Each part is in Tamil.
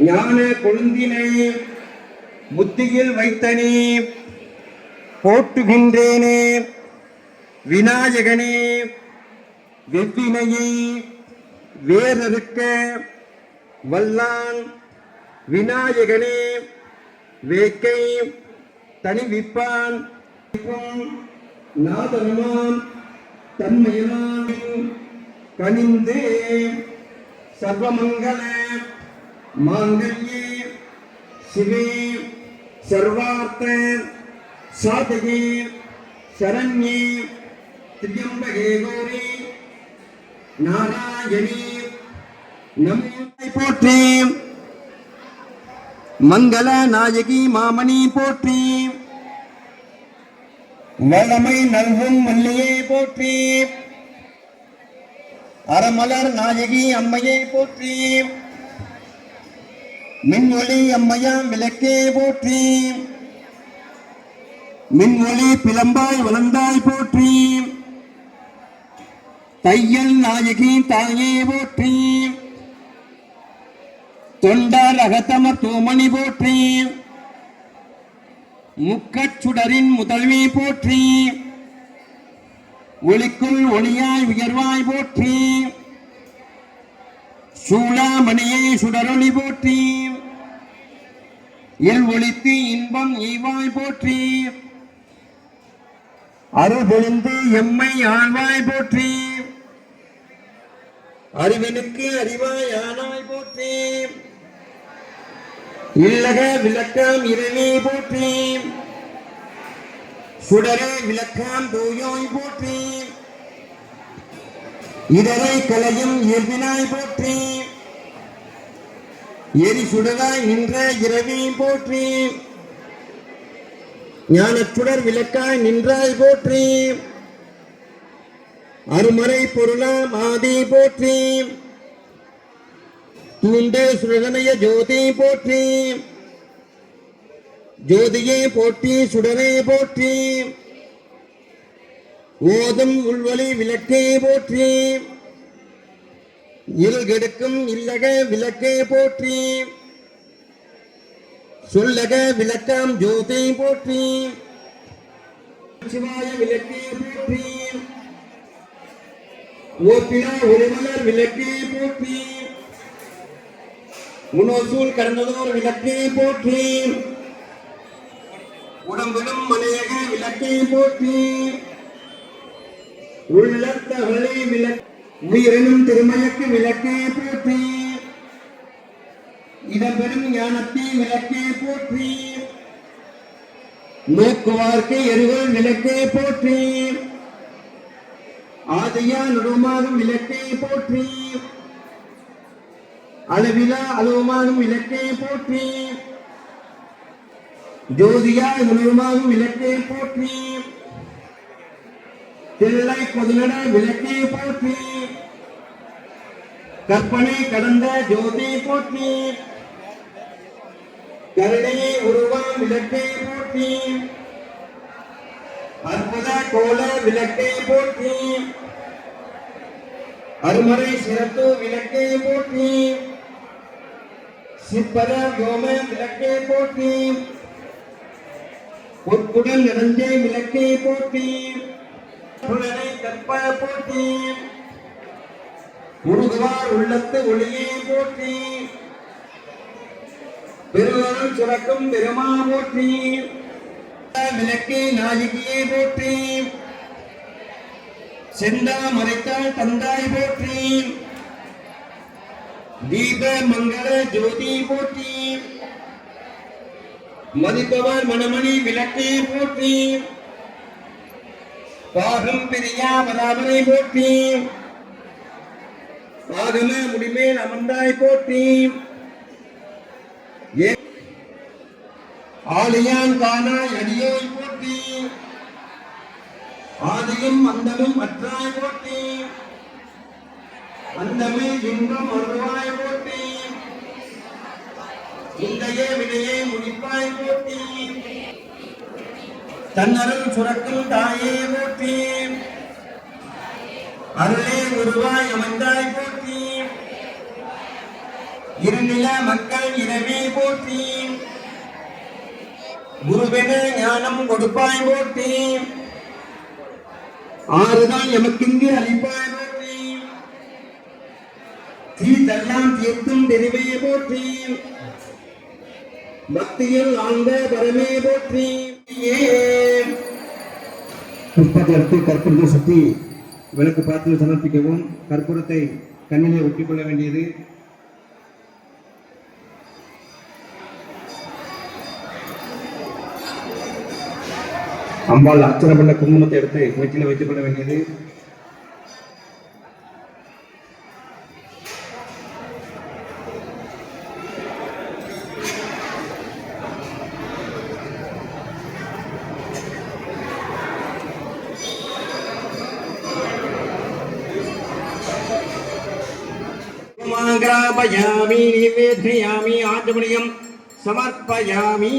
ஞான கொழுந்தினை புத்தியில் வைத்தனே போட்டுகின்றேனே விநாயகனே வெவ்வினையை வேறறுக்க வல்லான் விநாயகனே வேக்கை தனிவிப்பான் நாதனமாம் தன்மையினான் கனிந்து சர்வமங்கள மாங்கல்யே சிவே சர்வார்த்த சாதகே சரண்யே திரியம்பகே கௌரி நாராயணி நமோ போற்றி மங்கள நாயகி மாமணி போற்றி வளமை நல்கும் மல்லியை போற்றி அறமலர் நாயகி அம்மையை போற்றி மின்ஒளி அம்மையாம் விளக்கே போற்றி. மின்ஒளி பிளம்பாய் வளர்ந்தாய் போற்றி. தையல் நாயகி தாயே போற்றி. தொண்டார் அகத்தம தூமணி போற்றி. முக்கச்சுடரின் முதல்வி போற்றி. ஒளிக்குள் ஒளியாய் உயர்வாய் போற்றி. சூளாமணியை சுடரொளி போற்றி. இல் ஒளித்து இன்பம் ஈவாய் போற்றி. அருள்பொழிந்து எம்மை ஆழ்வாய் போற்றி. அறிவனுக்கு அறிவாய் ஆனாய் போற்றி. இல்லக விளக்கம் இரவே போற்றி. சுடரே விளக்கம் தூயோய் போற்றி. இதரை கலையும் எதினாய் போற்றி. எரி சுடராய் நின்ற இரவியும் போற்றி. ஞானச்சுடர் விளக்காய் நின்றாய் போற்றி. அருமறை பொருளாம் ஆதி போற்றி. தூண்டே சுடரமய ஜோதி போற்றி. ஜோதியை போற்றி சுடரை போற்றி. ஓதும் உள்வழி விளக்கை போற்றி. இருள் இல்லக விளக்கே போற்றி. சொல்லக விளக்கம் ஜோதி போற்றி. சிவாய விளக்கை போற்றி. ஓப்பினா ஒளிமலர் விளக்கை போற்றி. உணோசூல் கடந்ததோர் விளக்கை போற்றி. உடம்பிலும் மலையக விளக்கே போற்றி. உள்ளத்தவளை விளக்கு உயிரினும் திருமயக்கு விளக்கே போற்றி. இடம்பெறும் ஞானத்தை விளக்கே போற்றி. நோக்குவார்க்கு எருவல் விளக்கே போற்றி. ஆதையா நடுமாகும் விளக்கை போற்றி. அளவிலா அளவுமாகும் விளக்கை போற்றி. ஜோதியா முழுவதுமாகும் விளக்கை போற்றி. தில்லை பொதுநட விளக்கை போற்றி. கற்பனை கடந்த ஜோதி போற்றி கருணை உருவம் விளக்கை போற்றி அற்புத கோல விளக்கை போற்றி அருமறை சிறப்பு விளக்கை போற்றி சிப்பத யோம விளக்கை போற்றி பொற்குடல் நிறைஞ்ச விளக்கை போற்றி கற்ப போற்றி உருகுவார் உள்ளத்து ஒளியை போற்றி. பெருவருள் சுரக்கும் பெருமா போற்றி. விளக்கே நாயகியை போற்றி. செந்தா மறைத்தால் தந்தாய் போற்றி. தீப மங்கள ஜோதி போற்றி. மதிப்பவர் மணமணி விளக்கே போற்றி. பாகம் பிரியா வராமனை போற்றி. ஆகம முடிமேல் அமர்ந்தாய் போற்றி. ஆலியான் காணாய் அடியோய் போற்றி. ஆதியும் அந்தமும் அற்றாய் போற்றி. அந்தமே இன்பம் அருவாய் போற்றி. இந்தையே வினையே முடிப்பாய் போற்றி. தன்னருள் சுரக்கும் தாயே போற்றி. அருளே உருவாய் அமைந்தாய் போற்றி. இருநில மக்கள் இரவே போற்றி. குருவென ஞானம் கொடுப்பாய் போற்றி. ஆறுதான் எமக்கிங்கு அளிப்பாய் போற்றி. தீதெல்லாம் தீர்த்தும் தெரிவே போற்றி. பக்தியில் ஆழ்ந்த பரமே போற்றி. ஏ. புஷ்பத்தை எடுத்து சுத்தி விளக்கு பார்த்து சமர்ப்பிக்கவும். கற்பூரத்தை கண்ணிலே ஒட்டிக்கொள்ள வேண்டியது. அம்பாள் அர்ச்சனை பண்ண குங்குமத்தை எடுத்து வயிற்றில் வைத்துக் கொள்ள வேண்டியது. ग्रापयामि निवेदयामि आचमनीयं समर्पयामि।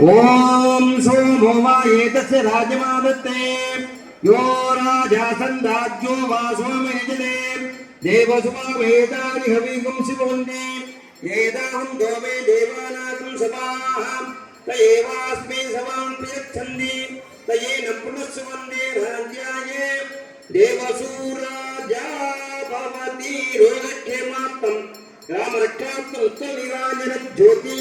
ॐ सोमो वा एतस्य राजमादत्ते यो राजा सन्दाज्यो वा सोमनिजने देवसुमावेदानि हविगुं शिवन्ति एताहं दोमे देवानागं सभाः। त एवास्मै सभां प्रयच्छन्ति। त येन पुनस्सुवन्दे राज्याय దేవసూరాజా భవతి రోగక్షేమార్థం రామరక్షార్థం ఉత్తమ నిరాజన జ్యోతి